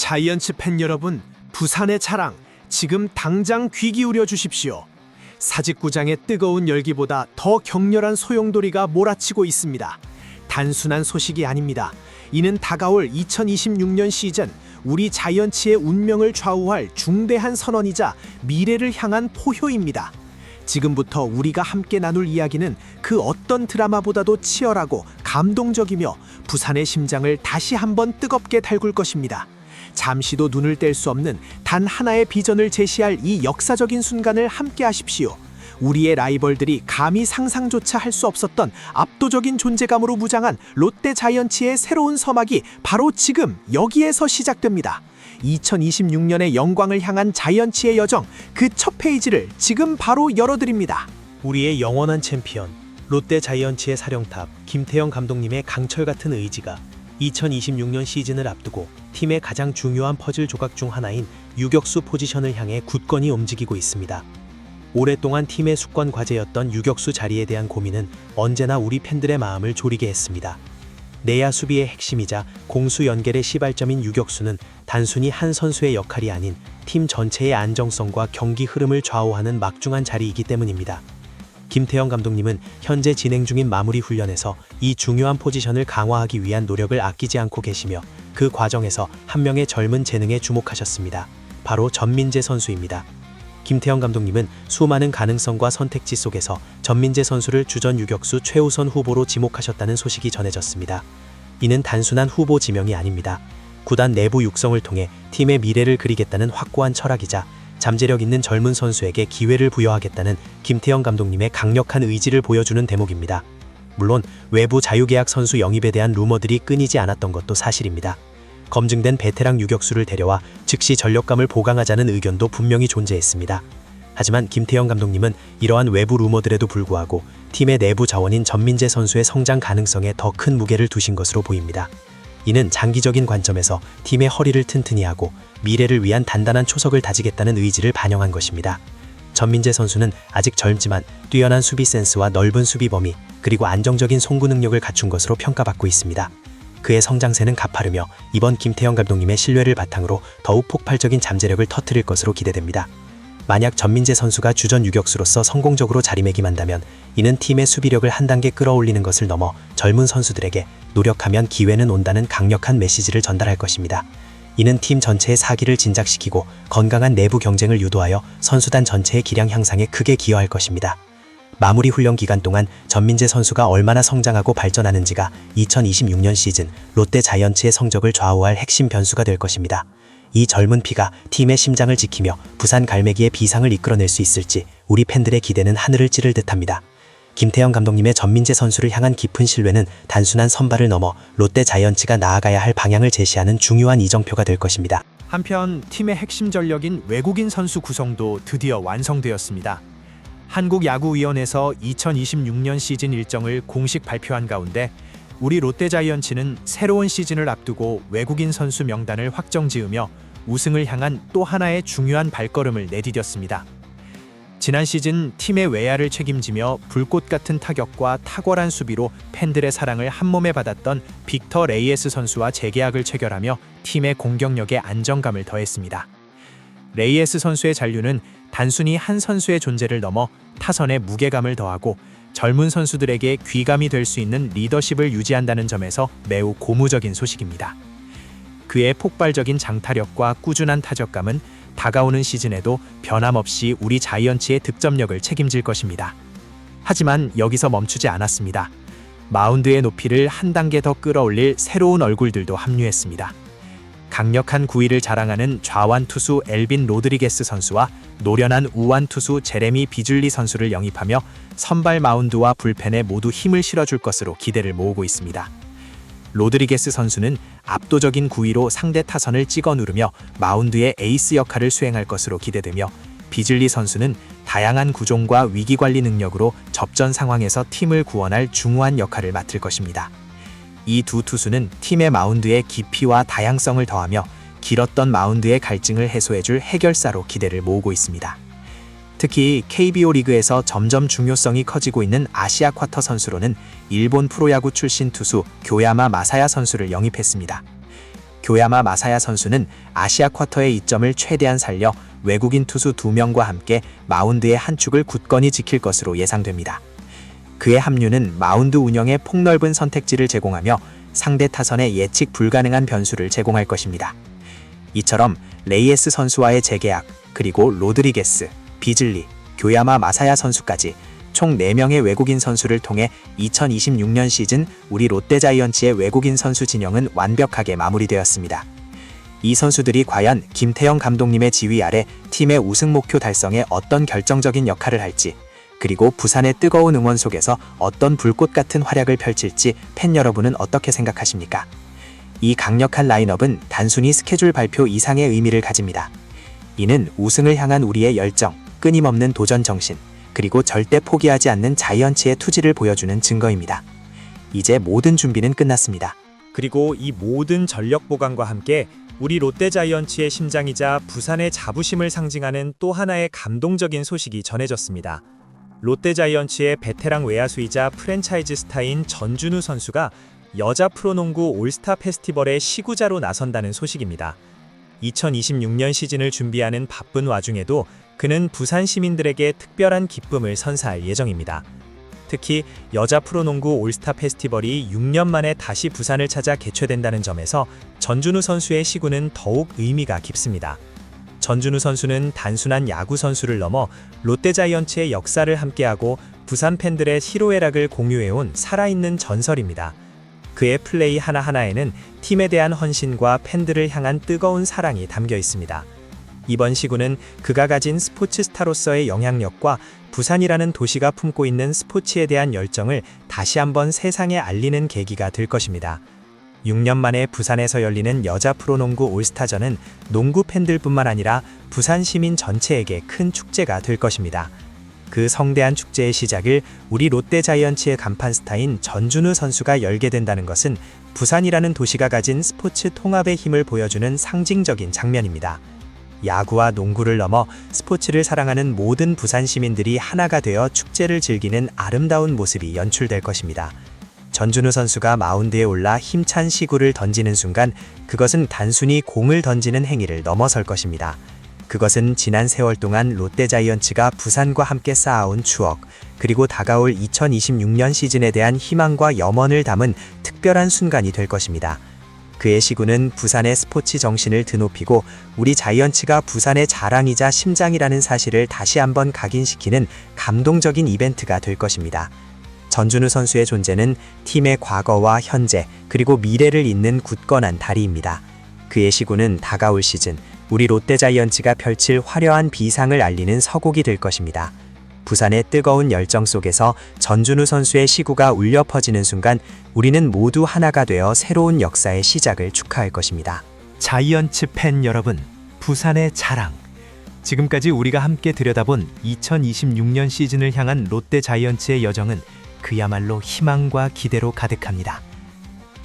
자이언츠 팬 여러분, 부산의 자랑, 지금 당장 귀 기울여 주십시오. 사직구장의 뜨거운 열기보다 더 격렬한 소용돌이가 몰아치고 있습니다. 단순한 소식이 아닙니다. 이는 다가올 2026년 시즌 우리 자이언츠의 운명을 좌우할 중대한 선언이자 미래를 향한 포효입니다. 지금부터 우리가 함께 나눌 이야기는 그 어떤 드라마보다도 치열하고 감동적이며 부산의 심장을 다시 한번 뜨겁게 달굴 것입니다. 잠시도 눈을 뗄 수 없는 단 하나의 비전을 제시할 이 역사적인 순간을 함께 하십시오. 우리의 라이벌들이 감히 상상조차 할 수 없었던 압도적인 존재감으로 무장한 롯데 자이언츠의 새로운 서막이 바로 지금 여기에서 시작됩니다. 2026년의 영광을 향한 자이언츠의 여정 그 첫 페이지를 지금 바로 열어드립니다. 우리의 영원한 챔피언 롯데 자이언츠의 사령탑 김태형 감독님의 강철 같은 의지가 2026년 시즌을 앞두고 팀의 가장 중요한 퍼즐 조각 중 하나인 유격수 포지션을 향해 굳건히 움직이고 있습니다. 오랫동안 팀의 숙권 과제였던 유격수 자리에 대한 고민은 언제나 우리 팬들의 마음을 졸이게 했습니다. 내야 수비의 핵심이자 공수 연결의 시발점인 유격수는 단순히 한 선수의 역할이 아닌 팀 전체의 안정성과 경기 흐름을 좌우하는 막중한 자리이기 때문입니다. 김태형 감독님은 현재 진행 중인 마무리 훈련에서 이 중요한 포지션을 강화하기 위한 노력을 아끼지 않고 계시며 그 과정에서 한 명의 젊은 재능에 주목하셨습니다. 바로 전민재 선수입니다. 김태형 감독님은 수많은 가능성과 선택지 속에서 전민재 선수를 주전 유격수 최우선 후보로 지목하셨다는 소식이 전해졌습니다. 이는 단순한 후보 지명이 아닙니다. 구단 내부 육성을 통해 팀의 미래를 그리겠다는 확고한 철학이자 잠재력 있는 젊은 선수에게 기회를 부여하겠다는 김태형 감독님의 강력한 의지를 보여주는 대목입니다. 물론 외부 자유계약 선수 영입에 대한 루머들이 끊이지 않았던 것도 사실입니다. 검증된 베테랑 유격수를 데려와 즉시 전력감을 보강하자는 의견도 분명히 존재했습니다. 하지만 김태형 감독님은 이러한 외부 루머들에도 불구하고 팀의 내부 자원인 전민재 선수의 성장 가능성에 더 큰 무게를 두신 것으로 보입니다. 이는 장기적인 관점에서 팀의 허리를 튼튼히 하고 미래를 위한 단단한 초석을 다지겠다는 의지를 반영한 것입니다. 전민재 선수는 아직 젊지만 뛰어난 수비 센스와 넓은 수비 범위 그리고 안정적인 송구 능력을 갖춘 것으로 평가받고 있습니다. 그의 성장세는 가파르며 이번 김태형 감독님의 신뢰를 바탕으로 더욱 폭발적인 잠재력을 터뜨릴 것으로 기대됩니다. 만약 전민재 선수가 주전 유격수로서 성공적으로 자리매김한다면 이는 팀의 수비력을 한 단계 끌어올리는 것을 넘어 젊은 선수들에게 노력하면 기회는 온다는 강력한 메시지를 전달할 것입니다. 이는 팀 전체의 사기를 진작시키고 건강한 내부 경쟁을 유도하여 선수단 전체의 기량 향상에 크게 기여할 것입니다. 마무리 훈련 기간 동안 전민재 선수가 얼마나 성장하고 발전하는지가 2026년 시즌 롯데 자이언츠의 성적을 좌우할 핵심 변수가 될 것입니다. 이 젊은 피가 팀의 심장을 지키며 부산 갈매기의 비상을 이끌어낼 수 있을지 우리 팬들의 기대는 하늘을 찌를 듯합니다. 김태형 감독님의 전민재 선수를 향한 깊은 신뢰는 단순한 선발을 넘어 롯데 자이언츠가 나아가야 할 방향을 제시하는 중요한 이정표가 될 것입니다. 한편 팀의 핵심 전력인 외국인 선수 구성도 드디어 완성되었습니다. 한국야구위원회에서 2026년 시즌 일정을 공식 발표한 가운데 우리 롯데 자이언츠는 새로운 시즌을 앞두고 외국인 선수 명단을 확정 지으며 우승을 향한 또 하나의 중요한 발걸음을 내디뎠습니다. 지난 시즌 팀의 외야를 책임지며 불꽃 같은 타격과 탁월한 수비로 팬들의 사랑을 한몸에 받았던 빅터 레이에스 선수와 재계약을 체결하며 팀의 공격력에 안정감을 더했습니다. 레이에스 선수의 잔류는 단순히 한 선수의 존재를 넘어 타선에 무게감을 더하고 젊은 선수들에게 귀감이 될 수 있는 리더십을 유지한다는 점에서 매우 고무적인 소식입니다. 그의 폭발적인 장타력과 꾸준한 타적감은 다가오는 시즌에도 변함없이 우리 자이언츠의 득점력을 책임질 것입니다. 하지만 여기서 멈추지 않았습니다. 마운드의 높이를 한 단계 더 끌어올릴 새로운 얼굴들도 합류했습니다. 강력한 구위를 자랑하는 좌완 투수 엘빈 로드리게스 선수와 노련한 우완 투수 제레미 비줄리 선수를 영입하며 선발 마운드와 불펜에 모두 힘을 실어줄 것으로 기대를 모으고 있습니다. 로드리게스 선수는 압도적인 구위로 상대 타선을 찍어 누르며 마운드의 에이스 역할을 수행할 것으로 기대되며 비즐리 선수는 다양한 구종과 위기 관리 능력으로 접전 상황에서 팀을 구원할 중후한 역할을 맡을 것입니다. 이 두 투수는 팀의 마운드의 깊이와 다양성을 더하며 길었던 마운드의 갈증을 해소해줄 해결사로 기대를 모으고 있습니다. 특히 KBO 리그에서 점점 중요성이 커지고 있는 아시아 쿼터 선수로는 일본 프로야구 출신 투수 교야마 마사야 선수를 영입했습니다. 교야마 마사야 선수는 아시아 쿼터의 이점을 최대한 살려 외국인 투수 2명과 함께 마운드의 한 축을 굳건히 지킬 것으로 예상됩니다. 그의 합류는 마운드 운영에 폭넓은 선택지를 제공하며 상대 타선에 예측 불가능한 변수를 제공할 것입니다. 이처럼 레이에스 선수와의 재계약, 그리고 로드리게스, 비즐리, 교야마 마사야 선수까지 총 4명의 외국인 선수를 통해 2026년 시즌 우리 롯데자이언츠의 외국인 선수 진영은 완벽하게 마무리되었습니다. 이 선수들이 과연 김태형 감독님의 지휘 아래 팀의 우승 목표 달성에 어떤 결정적인 역할을 할지, 그리고 부산의 뜨거운 응원 속에서 어떤 불꽃 같은 활약을 펼칠지 팬 여러분은 어떻게 생각하십니까? 이 강력한 라인업은 단순히 스케줄 발표 이상의 의미를 가집니다. 이는 우승을 향한 우리의 열정, 끊임없는 도전 정신, 그리고 절대 포기하지 않는 자이언츠의 투지를 보여주는 증거입니다. 이제 모든 준비는 끝났습니다. 그리고 이 모든 전력 보강과 함께 우리 롯데 자이언츠의 심장이자 부산의 자부심을 상징하는 또 하나의 감동적인 소식이 전해졌습니다. 롯데 자이언츠의 베테랑 외야수이자 프랜차이즈 스타인 전준우 선수가 여자 프로농구 올스타 페스티벌의 시구자로 나선다는 소식입니다. 2026년 시즌을 준비하는 바쁜 와중에도 그는 부산 시민들에게 특별한 기쁨을 선사할 예정입니다. 특히 여자 프로농구 올스타 페스티벌이 6년 만에 다시 부산을 찾아 개최된다는 점에서 전준우 선수의 시구는 더욱 의미가 깊습니다. 전준우 선수는 단순한 야구 선수를 넘어 롯데자이언츠의 역사를 함께하고 부산 팬들의 희로애락을 공유해온 살아있는 전설입니다. 그의 플레이 하나하나에는 팀에 대한 헌신과 팬들을 향한 뜨거운 사랑이 담겨 있습니다. 이번 시구는 그가 가진 스포츠 스타로서의 영향력과 부산이라는 도시가 품고 있는 스포츠에 대한 열정을 다시 한번 세상에 알리는 계기가 될 것입니다. 6년 만에 부산에서 열리는 여자 프로농구 올스타전은 농구 팬들뿐만 아니라 부산 시민 전체에게 큰 축제가 될 것입니다. 그 성대한 축제의 시작을 우리 롯데 자이언츠의 간판 스타인 전준우 선수가 열게 된다는 것은 부산이라는 도시가 가진 스포츠 통합의 힘을 보여주는 상징적인 장면입니다. 야구와 농구를 넘어 스포츠를 사랑하는 모든 부산 시민들이 하나가 되어 축제를 즐기는 아름다운 모습이 연출될 것입니다. 전준우 선수가 마운드에 올라 힘찬 시구를 던지는 순간 그것은 단순히 공을 던지는 행위를 넘어설 것입니다. 그것은 지난 세월 동안 롯데자이언츠가 부산과 함께 쌓아온 추억, 그리고 다가올 2026년 시즌에 대한 희망과 염원을 담은 특별한 순간이 될 것입니다. 그의 시구는 부산의 스포츠 정신을 드높이고 우리 자이언츠가 부산의 자랑이자 심장이라는 사실을 다시 한번 각인시키는 감동적인 이벤트가 될 것입니다. 전준우 선수의 존재는 팀의 과거와 현재 그리고 미래를 잇는 굳건한 다리입니다. 그의 시구는 다가올 시즌 우리 롯데자이언츠가 펼칠 화려한 비상을 알리는 서곡이 될 것입니다. 부산의 뜨거운 열정 속에서 전준우 선수의 시구가 울려 퍼지는 순간 우리는 모두 하나가 되어 새로운 역사의 시작을 축하할 것입니다. 자이언츠 팬 여러분, 부산의 자랑. 지금까지 우리가 함께 들여다본 2026년 시즌을 향한 롯데 자이언츠의 여정은 그야말로 희망과 기대로 가득합니다.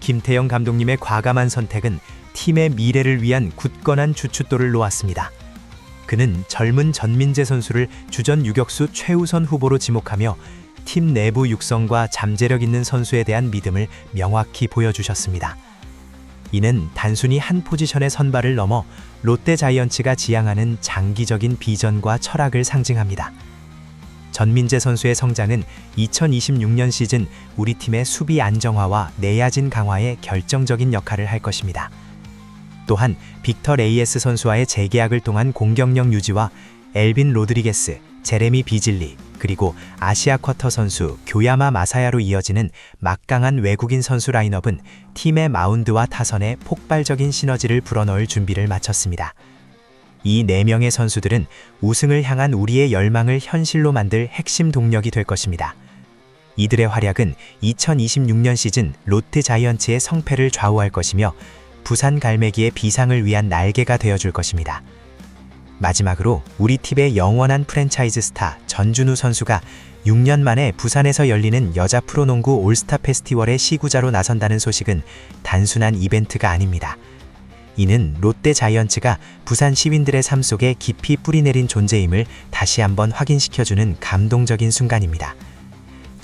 김태형 감독님의 과감한 선택은 팀의 미래를 위한 굳건한 주춧돌을 놓았습니다. 그는 젊은 전민재 선수를 주전 유격수 최우선 후보로 지목하며 팀 내부 육성과 잠재력 있는 선수에 대한 믿음을 명확히 보여주셨습니다. 이는 단순히 한 포지션의 선발을 넘어 롯데 자이언츠가 지향하는 장기적인 비전과 철학을 상징합니다. 전민재 선수의 성장은 2026년 시즌 우리 팀의 수비 안정화와 내야진 강화에 결정적인 역할을 할 것입니다. 또한 빅터 레이에스 선수와의 재계약을 통한 공격력 유지와 엘빈 로드리게스, 제레미 비질리, 그리고 아시아 쿼터 선수 교야마 마사야로 이어지는 막강한 외국인 선수 라인업은 팀의 마운드와 타선에 폭발적인 시너지를 불어넣을 준비를 마쳤습니다. 이 네명의 선수들은 우승을 향한 우리의 열망을 현실로 만들 핵심 동력이 될 것입니다. 이들의 활약은 2026년 시즌 롯데 자이언츠의 성패를 좌우할 것이며 부산 갈매기의 비상을 위한 날개가 되어줄 것입니다. 마지막으로 우리 팀의 영원한 프랜차이즈 스타 전준우 선수가 6년 만에 부산에서 열리는 여자 프로농구 올스타 페스티벌의 시구자로 나선다는 소식은 단순한 이벤트가 아닙니다. 이는 롯데 자이언츠가 부산 시민들의 삶 속에 깊이 뿌리내린 존재임을 다시 한번 확인시켜주는 감동적인 순간입니다.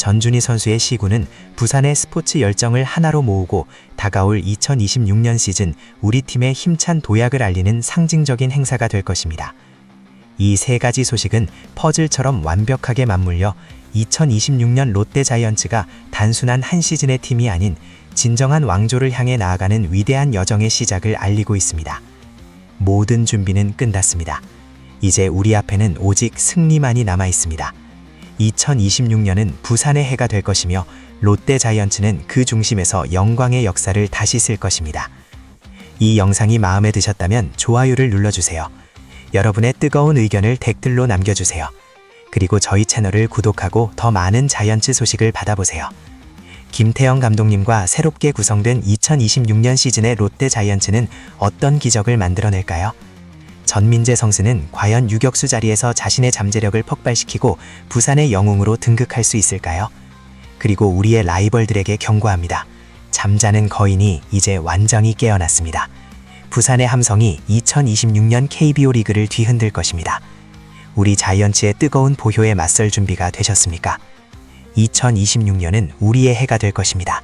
전준희 선수의 시구는 부산의 스포츠 열정을 하나로 모으고 다가올 2026년 시즌 우리 팀의 힘찬 도약을 알리는 상징적인 행사가 될 것입니다. 이 세 가지 소식은 퍼즐처럼 완벽하게 맞물려 2026년 롯데 자이언츠가 단순한 한 시즌의 팀이 아닌 진정한 왕조를 향해 나아가는 위대한 여정의 시작을 알리고 있습니다. 모든 준비는 끝났습니다. 이제 우리 앞에는 오직 승리만이 남아 있습니다. 2026년은 부산의 해가 될 것이며 롯데 자이언츠는 그 중심에서 영광의 역사를 다시 쓸 것입니다. 이 영상이 마음에 드셨다면 좋아요를 눌러주세요. 여러분의 뜨거운 의견을 댓글로 남겨주세요. 그리고 저희 채널을 구독하고 더 많은 자이언츠 소식을 받아보세요. 김태형 감독님과 새롭게 구성된 2026년 시즌의 롯데 자이언츠는 어떤 기적을 만들어낼까요? 전민재 선수는 과연 유격수 자리에서 자신의 잠재력을 폭발시키고 부산의 영웅으로 등극할 수 있을까요? 그리고 우리의 라이벌들에게 경고합니다. 잠자는 거인이 이제 완전히 깨어났습니다. 부산의 함성이 2026년 KBO 리그를 뒤흔들 것입니다. 우리 자이언츠의 뜨거운 보효에 맞설 준비가 되셨습니까? 2026년은 우리의 해가 될 것입니다.